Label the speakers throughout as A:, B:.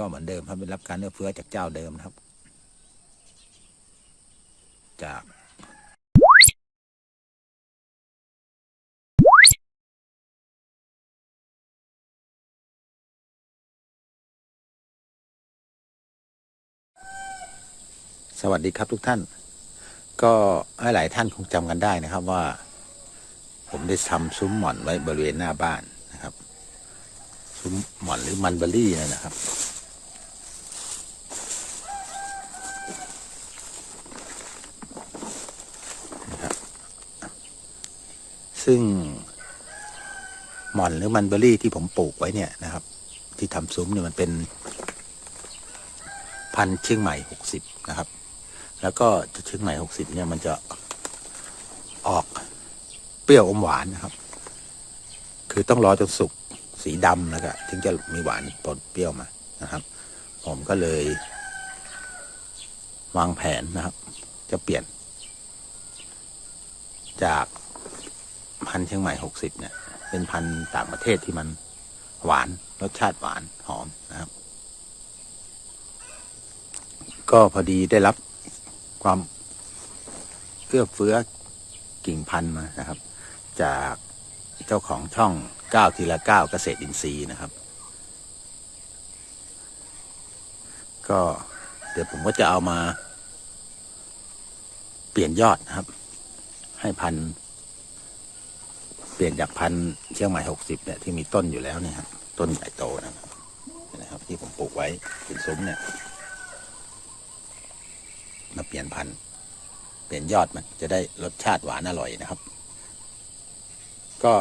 A: ก็เหมือนเดิมครับเป็นรับการเลือกเฟื้อจากเจ้าเดิมนะครับ จากสวัสดีครับทุกท่าน ก็ให้หลายท่านคงจำกันได้นะครับว่า ผมได้ทำซุ้มหม่อนไว้บริเวณหน้าบ้านนะครับ ซุ้มหม่อนหรือมันเบอรี่นะครับ ซึ่งหม่อนหรือมันเบอรี่ที่ผมปลูกไว้เนี่ยนะครับ ที่ทำซุ้มเนี่ยมันเป็นพันเชียงใหม่หกสิบนะครับ แล้วก็เชียงใหม่หกสิบเนี่ยมันจะออกเปรี้ยวอมหวานนะครับ คือต้องรอจนสุกสีดำแล้วก็ถึงจะมีหวานปนเปรี้ยวมานะครับ ผมก็เลยวางแผนนะครับ จะเปลี่ยน จาก พันเชียงใหม่หกสิบเนี่ย เป็นพันต่างประเทศที่มันหวานรสชาติหวานหอมนะครับ ก็พอดีได้รับความเอื้อเฟื้อกิ่งพันธุ์มานะครับ จากเจ้าของช่องเก้าทีละเก้าเกษตรอินทรีย์นะครับ ก็เดี๋ยวผมก็จะเอามาเปลี่ยนยอดนะครับ ให้พันธุ์ ปลี่ยนจากพันธุ์เชียงใหม่หกสิบเนี่ยที่มีต้นอยู่แล้วเนี่ยครับต้นใหญ่โตนะครับนะครับ ที่ผมปลูกไว้เป็นซุ้มเนี่ยมาเปลี่ยนพันธุ์เปลี่ยนยอดมันจะได้รสชาติหวานอร่อยนะครับ ก็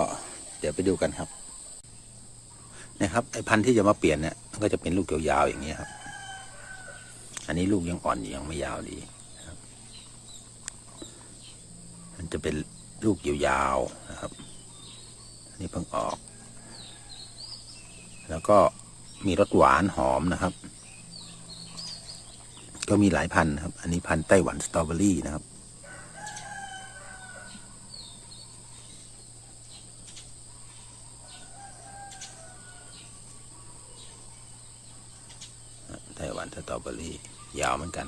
A: เดี๋ยวไปดูกันครับนะครับไอ้พันธุ์ที่จะมาเปลี่ยนเนี่ยมันก็จะเป็นลูกยาวๆอย่างนี้ยครับ อันนี้ลูกยังอ่อนอยู่ยังไม่ยาวดีมันจะเป็นลูกยาวๆนะครับ นนี้เพิ่งออก แล้วก็มีรสหวานหอมนะครับ ก็มีหลายพันธุ์นะครับ อันนี้พันธุ์ไต้หวันสตรอเบอรี่นะครับ ไต้หวันสตรอเบอรี่ยาวเหมือนกัน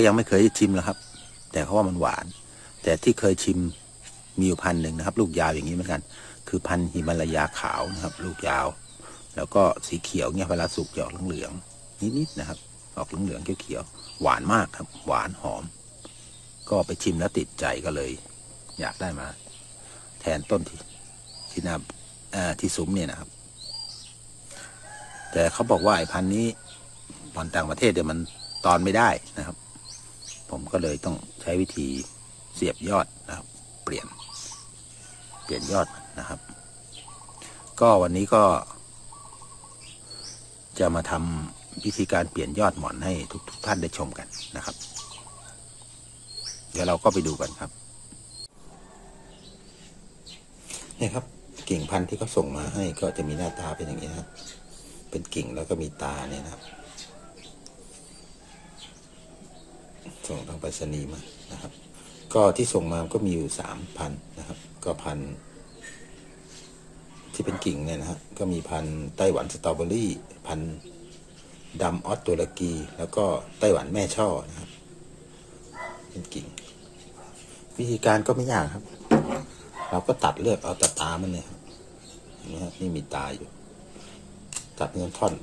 A: ก็ยังไม่เคยชิมแล้วครับ แต่เขาว่ามันหวาน แต่ที่เคยชิมมีอยู่พันหนึ่งนะครับ ลูกยาวอย่างนี้เหมือนกัน คือพันธุ์ฮิมาลายาขาวนะครับ ลูกยาว แล้วก็สีเขียวเนี่ยเวลาสุกจะออกเหลืองๆนิดๆนะครับ ออกเหลืองๆเขียวๆหวานมากครับ หวานหอม ก็ไปชิมแล้วติดใจก็เลย อยากได้มา แทนต้นที่ที่นาที่ซุ้มเนี่ยนะครับ แต่เขาบอกว่าไอ้พันธุ์นี้บอนต่างประเทศเดี๋ยวมันตอนไม่ได้นะครับ ผมก็เลยต้องใช้วิธีเสียบยอดนะครับ เปลี่ยน เปลี่ยนยอดนะครับ ก็วันนี้ก็ จะมาทำวิธีการเปลี่ยนยอดหมอนให้ทุกทท่านได้ชมกันนะครับ เดี๋ยวเราก็ไปดูกันครับนี่ครับกิ่งพันธุ์ที่เขาส่งมาให้ก็จะมีหน้าตาเป็นอย่างนี้นะครับเป็นกิ่งแล้วก็มีตาเนี่ยนะครับ ส่งทางไปรษณีย์มานะครับ ก็ที่ส่งมาก็มีอยู่สามพันนะครับ ก็พันที่เป็นกิ่งเนี่ยนะครับก็มีพันไต้หวันสตรอเบอรี่พันดำออสตุรกี แล้วก็ไต้หวันแม่ช่อนะครับเป็นกิ่ง วิธีการก็ไม่ยากครับ เราก็ตัดเลือกเอาแต่ตามันเนี่ยครับนไหมครับนี่มีตาอยู่ ตัดเงินท่อน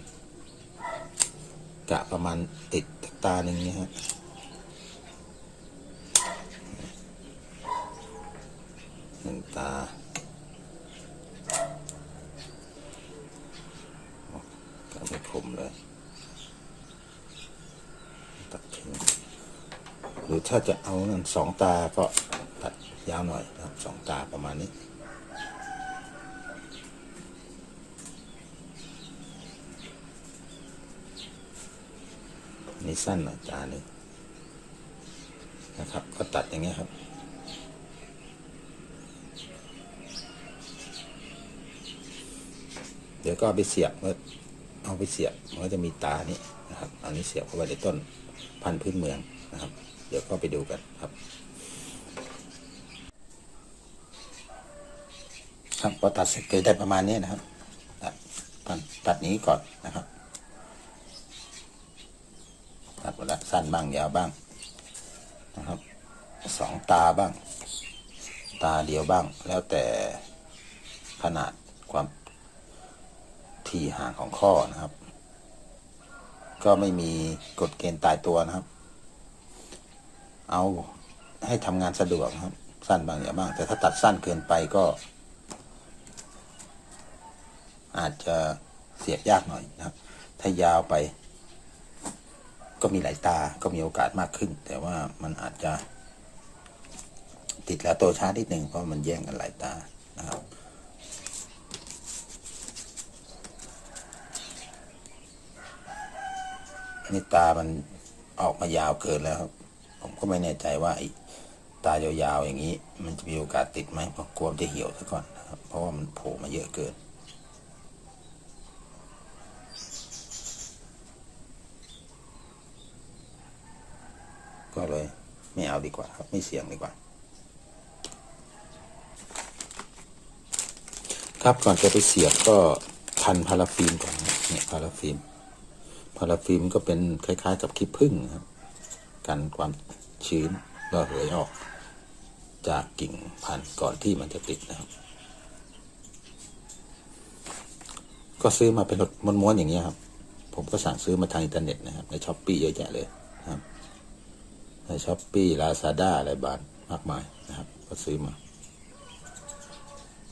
A: กะประมาณติดตาหนึ่งเนี่ยฮะ หนึ่งตาตัดไม่คมเลย ตัดทิ้งหรือถ้าจะเอานั่นสองตาก็ตัดยาวหน่อยนะครับสองตาประมาณนี้นี่สั้นหน่อยตาหนึ่งนะครับ ก็ตัดอย่างเงี้ยครับ ดี๋ยวก็ไปเสียบเอาไปเสียบมันก็จะมีตานี่นะครับ อันนี้เสียบเข้าไปในต้นพันธุ์พื้นเมืองนะครับ เดี๋ยวก็ไปดูกันครับ ครับพอตัดเสร็จก็ได้ประมาณนี้นะครับตัดตัดตัดนี้ก่อนนะครับตัดหมดละสั้นบ้างยาวบ้างนะครับสองตาบ้าง ตาเดียวบ้าง แล้วแต่ขนาดความ ที่ห่างของข้อนะครับ ก็ไม่มีกฎเกณฑ์ตายตัวนะครับ เอาให้ทำงานสะดวกครับ สั้นบางอย่างบ้าง แต่ถ้าตัดสั้นเกินไปก็ อาจจะเสียบยากหน่อยนะครับ ถ้ายาวไป ก็มีหลายตาก็มีโอกาสมากขึ้น แต่ว่ามันอาจจะ ติดแล้วโตช้านิดหนึ่งเพราะมันแย่งกันหลายตานะครับ นี่ตามันออกมายาวเกินแล้วครับ ผมก็ไม่แน่ใจว่าไอ้ตายาวๆอย่างนี้ มันจะมีโอกาสติดไหมเพราะกลัวจะเหี่ยวซะก่อนนะครับเพราะว่ามันโผล่มาเยอะเกินก็เลยไม่เอาดีกว่าครับไม่เสี่ยงดีกว่า ครับก่อนจะไปเสียบก็พันพาราฟิล์มก่อนเนี่ยพาราฟิล์ม พาราฟิล์มก็เป็นคล้ายๆ กับขี้ผึ้งครับ กันความชื้นระเหยออก จากกิ่งพันธุ์ก่อนที่มันจะติดนะครับ ก็ซื้อมาเป็นหดม้วนๆอย่างนี้ครับ ผมก็สั่งซื้อมาทางอินเทอร์เน็ตนะครับ ในช้อปปี้เยอะแยะเลยนะครับ ในช้อปปี้ลาซาด้าอะไรบานมากมายนะครับ ก็ซื้อมา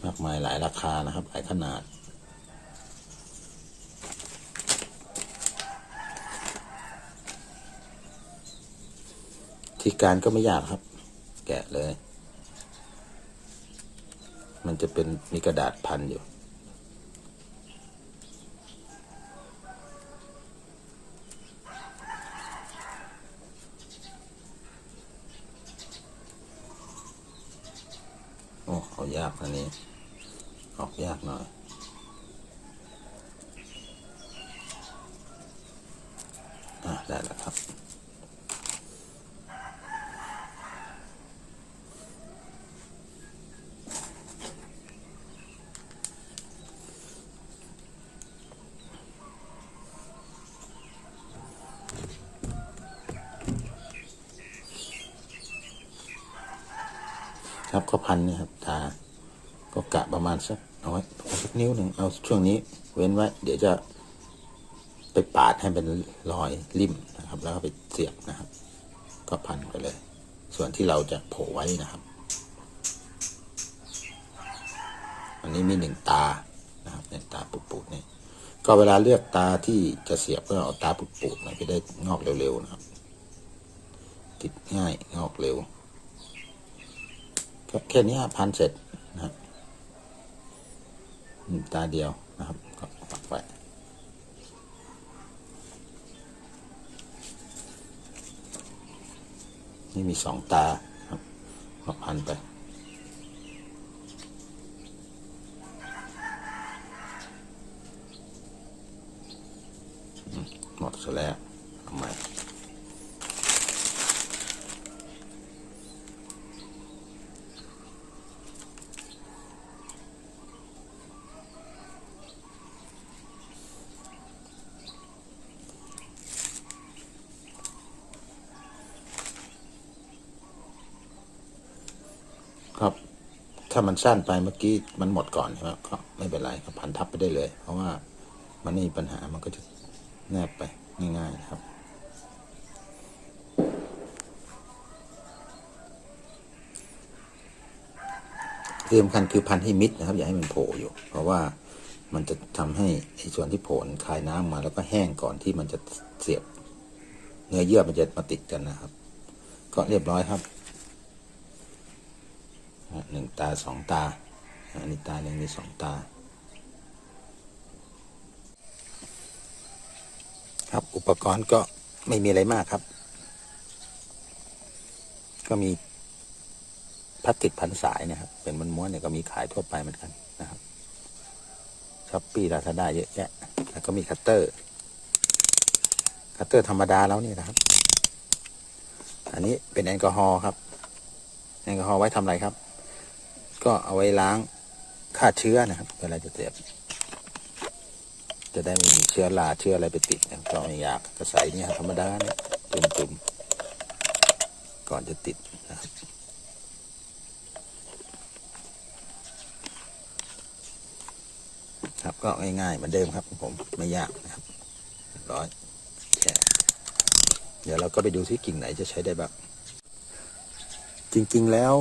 A: มากมายหลายราคานะครับ หลายขนาด ที่การก็ไม่ยากครับ แกะเลย มันจะเป็นมีกระดาษพันอยู่ โอ้เอายากอันนี้ ออกยากหน่อยอะได้แล้วครับก็พันนี่ครับตา ก็กะประมาณสักเอาไว้เอาสัก นิ้วหนึ่งเอาช่วงนี้เว้นไว้เดี๋ยวจะไปปาดให้เป็นรอยริมนะครับ แล้วก็ไปเสียบนะครับ ก็พันไปเลย ส่วนที่เราจะโผล่ไว้นะครับ อันนี้มีหนึ่งตานะครับเนี่ยตาปุดๆเนี่ยก็เวลาเลือกตาที่จะเสียบก็เอาตาปุดๆนะจะได้งอกเร็วๆนะครับ ติดง่ายงอกเร็วแค่นี้พันเสร็จนะครับ อืมตาเดียวนะครับก็ปักไว้นี่มีสองตาครับก็พันไปหมดซะแล้วทำไม ถ้ามันสั้นไปเมื่อกี้มันหมดก่อนใช่ไหมก็ไม่เป็นไรก็พันทับไปได้เลย เพราะว่ามันไม่มีปัญหามันก็จะแนบไปง่ายๆนะครับ ที่สำคัญคือพันให้มิดนะครับ อย่าให้มันโผล่อยู่ เพราะว่ามันจะทำให้ไอ้ส่วนที่โผล่คายน้ำมาแล้วก็แห้งก่อนที่มันจะเสียบ เนื้อเยื่อมันจะมาติดกันนะครับ ก็เรียบร้อยครับ งตาสองตาอันนี้ตาหนึ่งมีสองตา ครับอุปกรณ์ก็ไม่มีอะไรมากครับ ก็มีพลาสติกพันสายนะครับ เป็นมันม้วนเนี่ยก็มีขายทั่วไปเหมือนกันนะครับช้อปปี้ลาซาด้าเยอะแยะแล้วก็มีคัตเตอร์ คัตเตอร์ธรรมดาแล้วนี่นะครับ อันนี้เป็นแอลกอฮอล์ครับ แอลกอฮอล์ไว้ทำอะไรครับ ก็เอาไว้ล้างฆ่าเชื้อนะครับเวลาจะเสียบจะได้ไม่มีเชื้อราเชื้ออะไรไปติดนะก็ไม่อยากก็ใส่เนี่ยธรรมดาเนี่ยจุ่มๆก่อนจะติดนะครับครับก็ง่ายๆเหมือนเดิมครับผมไม่ยากนะครับเรียบร้อยแช่เดี๋ยวเราก็ไปดูที่กิ่งไหนจะใช้ได้บ้างจริง ๆ แล้ว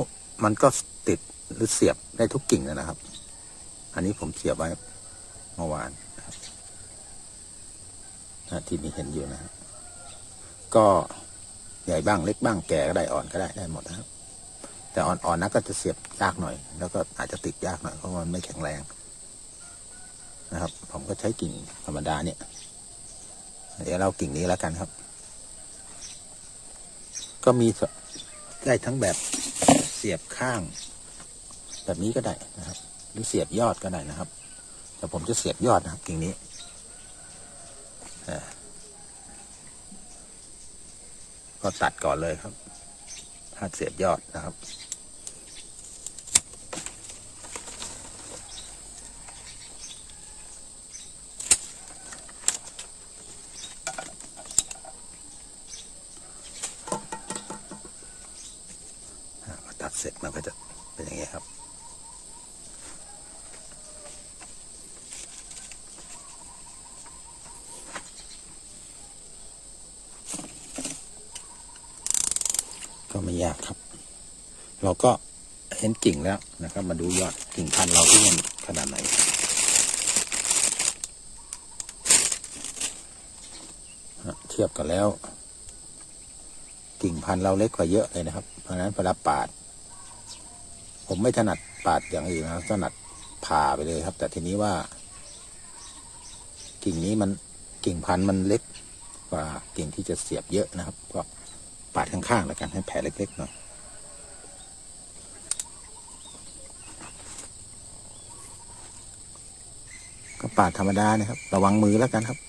A: มันก็ ติดหรือเสียบได้ทุกกิ่งนะครับ อันนี้ผมเสียบไว้เมื่อวานนะที่มีเห็นอยู่นะฮะก็ใหญ่บ้างเล็กบ้างแก่ก็ได้อ่อนก็ได้ได้หมดนะครับ แต่อ่อนๆนะก็จะเสียบยากหน่อย แล้วก็อาจจะติดยากหน่อยเพราะมันไม่แข็งแรงนะครับ ผมก็ใช้กิ่งธรรมดาเนี่ย เดี๋ยวเรากิ่งนี้แล้วกันครับ ก็มีได้ทั้งแบบเสียบข้าง แบบนี้ก็ได้นะครับ หรือเสียบยอดก็ได้นะครับ แต่ผมจะเสียบยอดนะครับกิ่งนี้ก็ตัดก่อนเลยครับถ้าเสียบยอดนะครับ อ่าพอตัดเสร็จมันก็จะเป็นอย่างนี้ครับ ก็ไม่ยากครับ เราก็ เห็นกิ่งแล้วนะครับ มาดูยอดกิ่งพันธุ์เราที่มันขนาดไหนเทียบกันแล้ว กิ่งพันธุ์เราเล็กกว่าเยอะเลยนะครับ เพราะฉะนั้นเวลาปาด ผมไม่ถนัดปาดอย่างอื่นนะถนัดผ่าไปเลยครับ แต่ทีนี้ว่า กิ่งนี้มันกิ่งพันธุ์มันเล็กกว่ากิ่งที่จะเสียบเยอะนะครับ ก็ปาดข้างๆแล้วกันให้แผลเล็กๆหน่อย ปาดธรรมดานะครับ ระวังมือแล้วกันครับ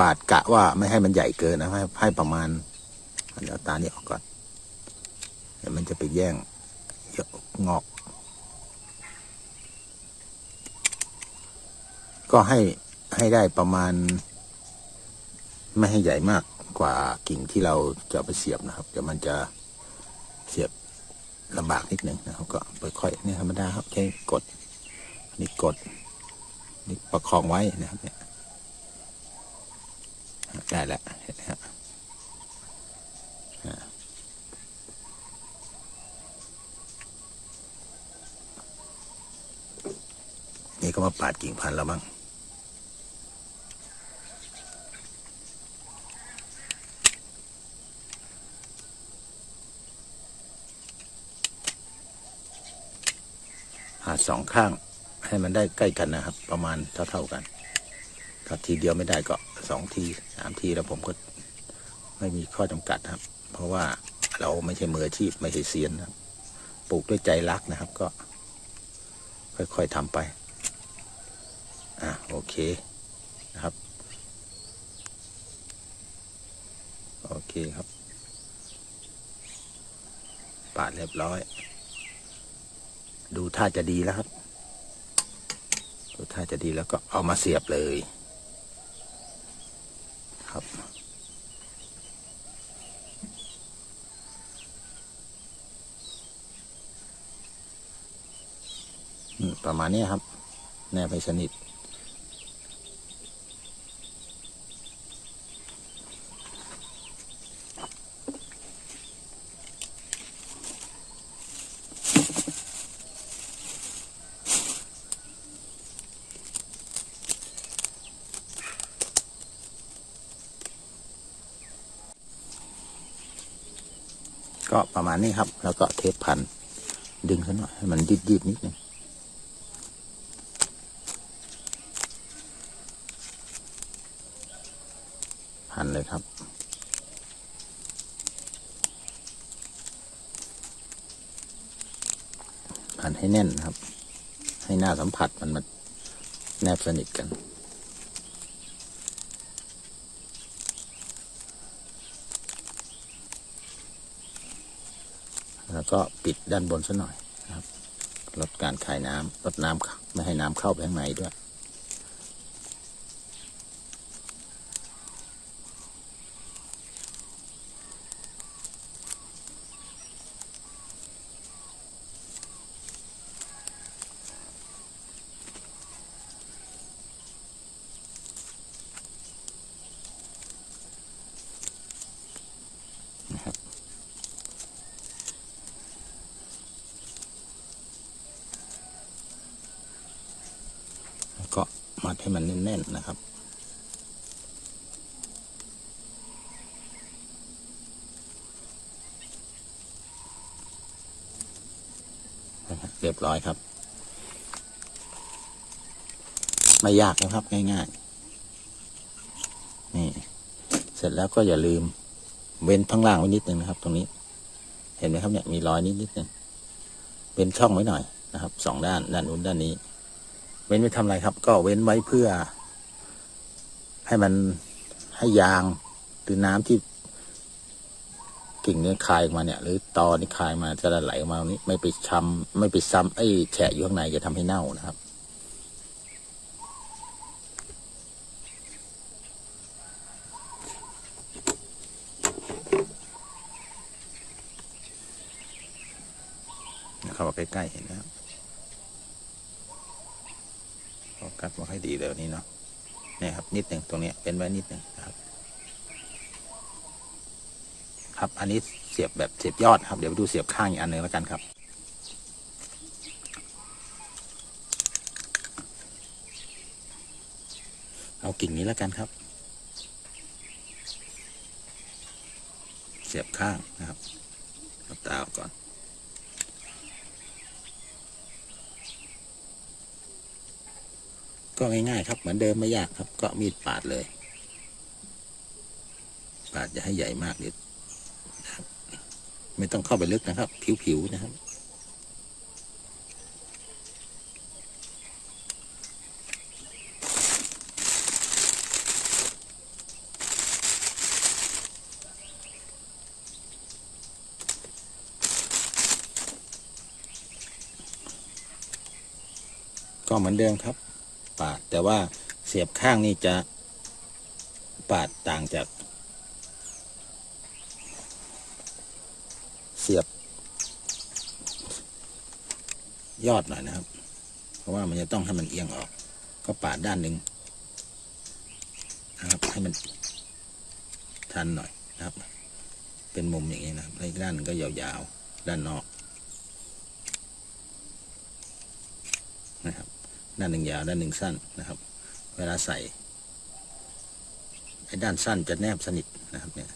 A: ปาดกะว่าไม่ให้มันใหญ่เกินนะให้ให้ประมาณเดี๋ยวตานี้ออกก่อนเดี๋ยวมันจะไปแย่งเยอะงอก ก็ให้ให้ได้ประมาณ ไม่ให้ใหญ่มากกว่ากิ่งที่เราจะไปเสียบนะครับเดี๋ยวมันจะเสียบลำบากนิดหนึ่งนะครับ ก็ค่อยๆเนี่ยธรรมดาครับแค่กด นี่กด นี่ประคองไว้นะครับเนี่ยได้แล้วเห็นไหมฮะนี่ก็มาปาดกิ่งพันธุ์แล้วมั้งหาสองข้าง ให้มันได้ใกล้กันนะครับ ประมาณเท่าๆกัน ถ้าทีเดียวไม่ได้ก็สองทีสามทีแล้วผมก็ไม่มีข้อจำกัดครับ เพราะว่าเราไม่ใช่มืออาชีพไม่ใช่เซียนนะครับ ปลูกด้วยใจรักนะครับก็ ค่อยๆทำไป อะโอเคนะครับ โอเคครับปาดเรียบร้อย ดูท่าจะดีแล้วครับ ดูท่าจะดีแล้วก็เอามาเสียบเลย ครับ ประมาณนี้ครับ แนบไปสนิท ก็ประมาณนี้ครับ แล้วก็เทปพัน ดึงขึ้นหน่อยให้มันยืดยืดนิดนึงพันเลยครับพันให้แน่นครับ ให้หน้าสัมผัสมันมาแนบสนิทกัน แล้ว ก็ปิดด้านบนซะหน่อยนะครับลดการคายน้ำลดน้ำไม่ให้น้ำเข้าไปข้างในด้วย นะครับ แล้วก็มัดให้มันแน่นๆนะครับ นะค ร้อยครับ ไม่ยากนะครับง่ายๆ นี่ เสร็จแล้วก็อย่าลืม เว้นข้างล่างไว้นิดนึงนะครับ ตรงนี้ เห็นไหมครับเนี่ยมีรอยนิดนิดนึงเป็นช่องไว้หน่อยนะครับสองด้านด้านนู้นด้านนี้ เว้นไว้ทำอะไรครับ ก็เว้นไว้เพื่อ ให้มันให้ยางหรือน้ำที่ กิ่งเนี้คายออกมาเนี่ย หรือตอนี่คายมาจะไหลออกมานี้ไม่ไปช้ำไม่ไปซ้ำไอ้แฉะอยู่ข้างในจะทำให้เน่านะครับ เข้ามาใกล้ๆเห็นไหมครับโฟกัสมาให้ดีเลยวันนี้เนาะนี่ครับนิดหนึ่งตรงนี้เป็นไว้นิดหนึ่งนะครับ ครับ อันนี้เสียบแบบเสียบยอดครับ เดี๋ยวไปดูเสียบข้างอีกอันหนึ่งแล้วกันครับ เอากิ่งนี้แล้วกันครับ เสียบข้างนะครับเอาตาออกก่อนก็ง่ายๆครับเหมือนเดิมไม่ยากครับ ก็มีดปาดเลย ปาดอย่าให้ใหญ่มากนิดนะครับ ไม่ต้องเข้าไปลึกนะครับ ผิวๆนะครับก็เหมือนเดิมครับ ปาดแต่ว่าเสียบข้างนี่จะปาดต่างจาก เสียบ ยอดหน่อยนะครับ เพราะว่ามันจะต้องให้มันเอียงออก ก็ปาดด้านหนึ่งนะครับ ให้มันชันหน่อยนะครับ เป็นมุมอย่างนี้นะครับแล้วอีกด้านก็ยาวๆ ด้านนอกนะครับ ด้านหนึ่งยาวด้านหนึ่งสั้นนะครับ เวลาใส่ไอ้ด้านสั้นจะแนบสนิทนะครับเนี่ย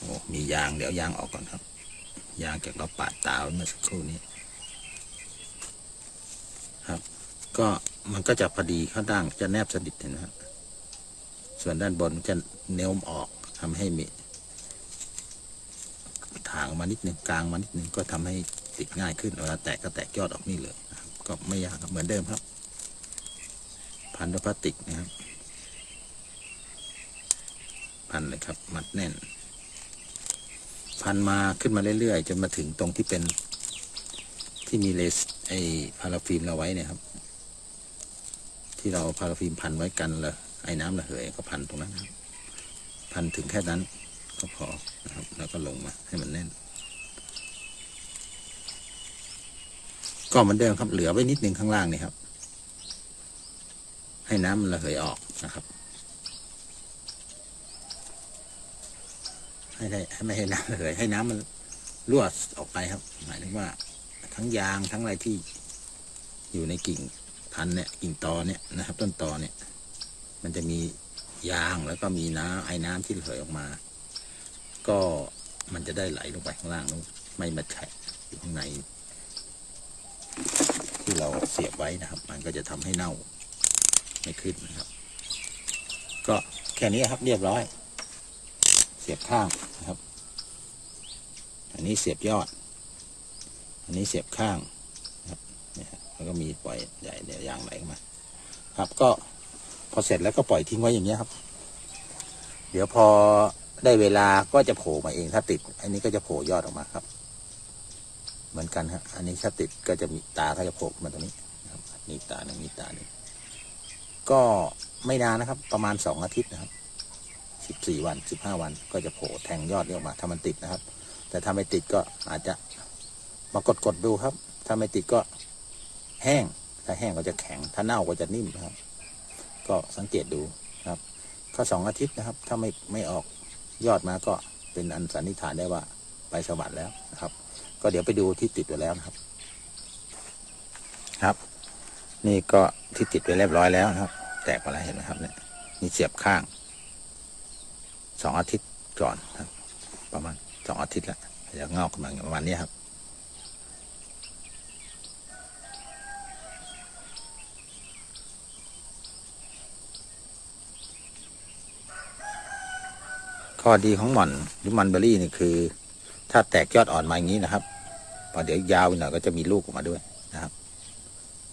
A: โอ้มียางเดี๋ยวยางออกก่อนครับ ยางจากเราปาดตาเมื่อสักครู่นี้ ครับ ก็มันก็จะพอดีข้างล่างจะแนบสนิทเห็นะครับส่วนด้านบนจะเน้มออกทำให้มีถางมานิดหนึ่งกลางมานิดหนึ่งก็ทำให้ติดง่ายขึ้นเวลาแตกก็แตกยอดออกนี่เลยก็ไม่ยากครับเหมือนเดิมครับ พันด้วยพลาสติกนะครับ พันเลยครับ มัดแน่น พันมาขึ้นมาเรื่อยๆ จนมาถึงตรงที่เป็นที่มีเลสไอพาราฟิล์มเราไว้เนี่ยครับ ที่เราพาราฟิล์มพันไว้กันเลยไอ้น้ำระเหยก็พันตรงนั้นครับพันถึงแค่นั้นก็พอนะครับ แล้วก็ลงมาให้มันแน่น ก็เหมือนเดิมครับเหลือไว้นิดนึงข้างล่างนี่ครับ ให้น้ำมันระเหยออกนะครับ ให้ได้ให้ไม่ให้น้ำระเหยให้น้ำมันรั่วออกไปครับ หมายถึงว่า ทั้งยางทั้งอะไรที่อยู่ในกิ่งพันเนี่ยกิ่งตอเนี่ยนะครับ ต้นตอเนี่ย มันจะมียางแล้วก็มีน้ำไอ้น้ำที่ไหลออกมา ก็มันจะได้ไหลลงไปข้างล่างนู้นไม่มาแฉะอยู่ข้างใน ที่เราเสียบไว้นะครับ มันก็จะทำให้เน่าไม่ขึ้นนะครับ ก็แค่นี้ครับเรียบร้อย สียบข้างนะครับ อันนี้เสียบยอด อันนี้เสียบข้างนะครับเนี่ยแล้วก็มีปล่อยใหญ่เดี๋ยวยางไหลออกมา ครับก็พอเสร็จแล้วก็ปล่อยทิ้งไว้อย่างเงี้ยครับ เดี๋ยวพอได้เวลาก็จะโผล่มาเองถ้าติด อันนี้ก็จะโผล่ยอดออกมาครับ เหมือนกันฮะอันนี้ถ้าติดก็จะมีตาก็จะโผล่มาตรงนี้นะครับนี่ตาหนึ่งนี่ตาหนึ่งก็ไม่นานนะครับ ประมาณสองอาทิตย์นะครับ สิบสี่วันสิบห้าวันก็จะโผล่แทงยอดออกมา ถ้ามันติดนะครับ แต่ถ้าไม่ติดก็อาจจะมากดกดๆดูครับ ถ้าไม่ติดก็แห้ง ถ้าแห้งก็จะแข็ง ถ้าเน่าก็จะนิ่มนะครับ ก็สังเกตดูนะครับก็สองอาทิตย์นะครับ ถ้าไม่ไม่ออกยอดมาก็เป็นอันสันนิษฐานได้ว่าไปสวรรค์แล้วนะครับ ก็เดี๋ยวไปดูที่ติดไว้แล้วนะครับ ครับ นี่ก็ที่ติดไว้เรียบร้อยแล้วนะครับ แตกมาแล้วเห็นไหมครับเนี่ยนี่เสียบข้าง สองอาทิตย์ก่อนครับ ประมาณสองอาทิตย์แล้วจะงอกมาประมาณนี้ครับ ข้อดีของหม่อนหรือมันเบอรี่นี่คือ ถ้าแตกยอดอ่อนมาอย่างนี้นะครับพอเดี๋ยวยาวหน่อยก็จะมีลูกออกมาด้วยนะครับ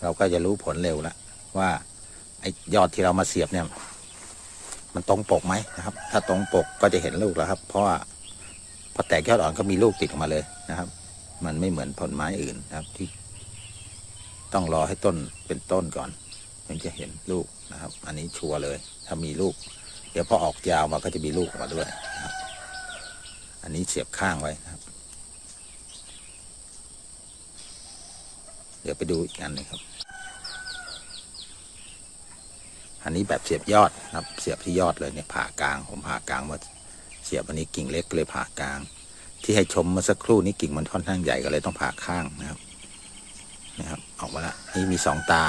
A: เราก็จะรู้ผลเร็วแล้วว่าไอ้ยอดที่เรามาเสียบเนี่ย มันตรงปกไหมนะครับ ถ้าตรงปกก็จะเห็นลูกแล้วครับ เพราะว่าพอแตกยอดอ่อนก็มีลูกติดออกมาเลยนะครับ มันไม่เหมือนผลไม้อื่นนะครับที่ ต้องรอให้ต้นเป็นต้นก่อนถึงจะเห็นลูกนะครับ อันนี้ชัวร์เลย ถ้ามีลูก เดี๋ยวพอออกยาวมาก็จะมีลูกออกมาด้วยนะครับ อันนี้เสียบข้างไว้นะครับ เดี๋ยวไปดูอีกอันหนึงครับ อันนี้แบบเสียบยอดนะครับเสียบที่ยอดเลยเนี่ยผ่ากลางผมผ่ากลางมาเสียบอันนี้กิ่งเล็กเลยผ่ากลาง ที่ให้ชมเมื่อสักครู่นี้กิ่งมันค่อนข้างใหญ่ก็เลยต้องผ่าข้างนะครับนะครับออกมาละนี่มีสองตา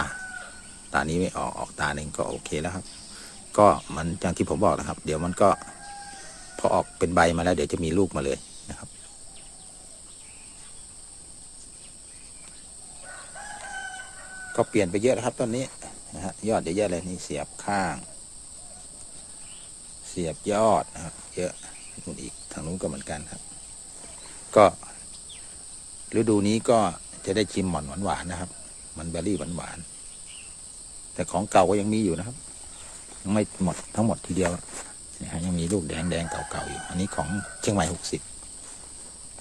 A: ตานี้ไม่ออกออกตาหนึ่งก็โอเคแล้วครับ ก็มันอย่างที่ผมบอกนะครับ เดี๋ยวมันก็พอออกเป็นใบมาแล้ว เดี๋ยวจะมีลูกมาเลยนะครับก็เปลี่ยนไปเยอะแล้วครับต้นนี้ นะฮะยอดเยอะๆเลยนี่เสียบข้าง เสียบยอดนะครับเยอะนู่นอีกทางนู้นก็เหมือนกันครับ ก็ฤดูนี้ก็จะได้ชิมหม่อนหวานๆนะครับ มันเบอร์รี่หวานๆแต่ของเก่าก็ยังมีอยู่นะครับยังไม่หมดทั้งหมดทีเดียวนะฮะยังมีลูกแดงๆเก่าๆอยู่อันนี้ของเชียงใหม่หกสิบ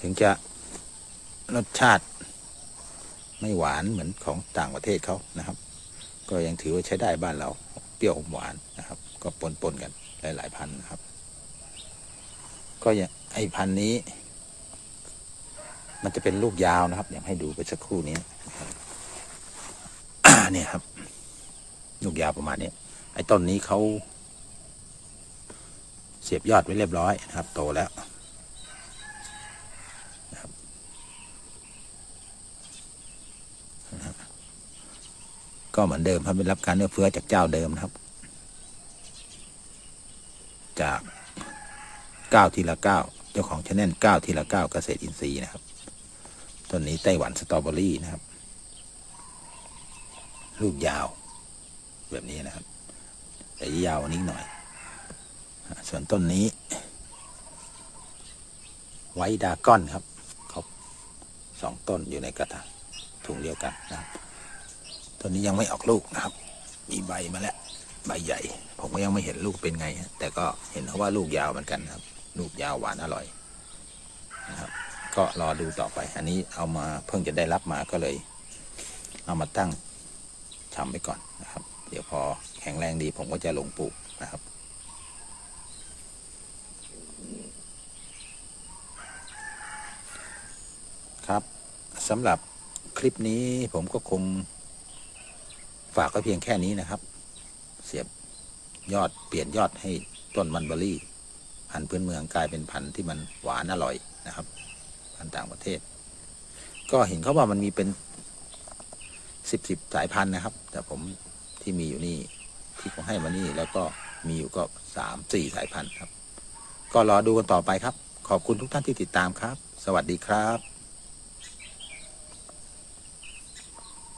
A: ถึงจะรสชาติไม่หวานเหมือนของต่างประเทศเขานะครับ ก็ยังถือว่าใช้ได้บ้านเรา เปรี้ยวอมหวานนะครับ ก็ปนๆกันหลาย ๆ พันธุ์นะครับ ก็อย่างไอพันธุ์นี้ มันจะเป็นลูกยาวนะครับอย่างให้ดูไปสักครู่นี้เนี่ยครับ ลูกยาวประมาณนี้ไอ้ต้นนี้เขาเสียบยอดไว้เรียบร้อยนะครับ โตแล้วนะครับนะครับ ก็เหมือนเดิมครับเป็นรับการเนื้อเฟื้อจากเจ้าเดิมนะครับ จากเก้าทีละเก้าเจ้าของชแนลเก้าทีละเก้าเกษตรอินทรีย์นะครับต้นนี้ไต้หวันสตรอเบอรี่นะครับ ลูกยาว แบบนี้นะครับแต่ยาวนี้หน่อย ส่วนต้นนี้ ไว้ดาก้อนครับเขาสองต้นอยู่ในกระถางถุงเดียวกันนะครับ ต้นนี้ยังไม่ออกลูกนะครับ มีใบมาแล้ว ใบใหญ่ ผมก็ยังไม่เห็นลูกเป็นไง แต่ก็เห็นเขาว่าลูกยาวเหมือนกันครับ ลูกยาวหวานอร่อยนะครับ ก็รอดูต่อไป อันนี้เอามาเพิ่งจะได้รับมาก็เลย เอามาตั้งทำไปก่อนนะครับ เดี๋ยวพอแข็งแรงดีผมก็จะลงปลูกนะครับครับสำหรับคลิปนี้ผมก็คง ฝากไว้เพียงแค่นี้นะครับ เสียบยอดเปลี่ยนยอดให้ต้นมันเบอรี่ พันธุ์พื้นเมืองกลายเป็นพันธุ์ที่มันหวานอร่อยนะครับ พันธุ์ต่างประเทศ ก็เห็นเขาว่ามันมีเป็นสิบสิบสายพันธุ์นะครับ แต่ผมที่มีอยู่นี่ที่ผมให้มานี่แล้วก็มีอยู่ก็สามสี่สายพันธุ์ครับ ก็รอดูกันต่อไปครับ ขอบคุณทุกท่านที่ติดตามครับ สวัสดีครับ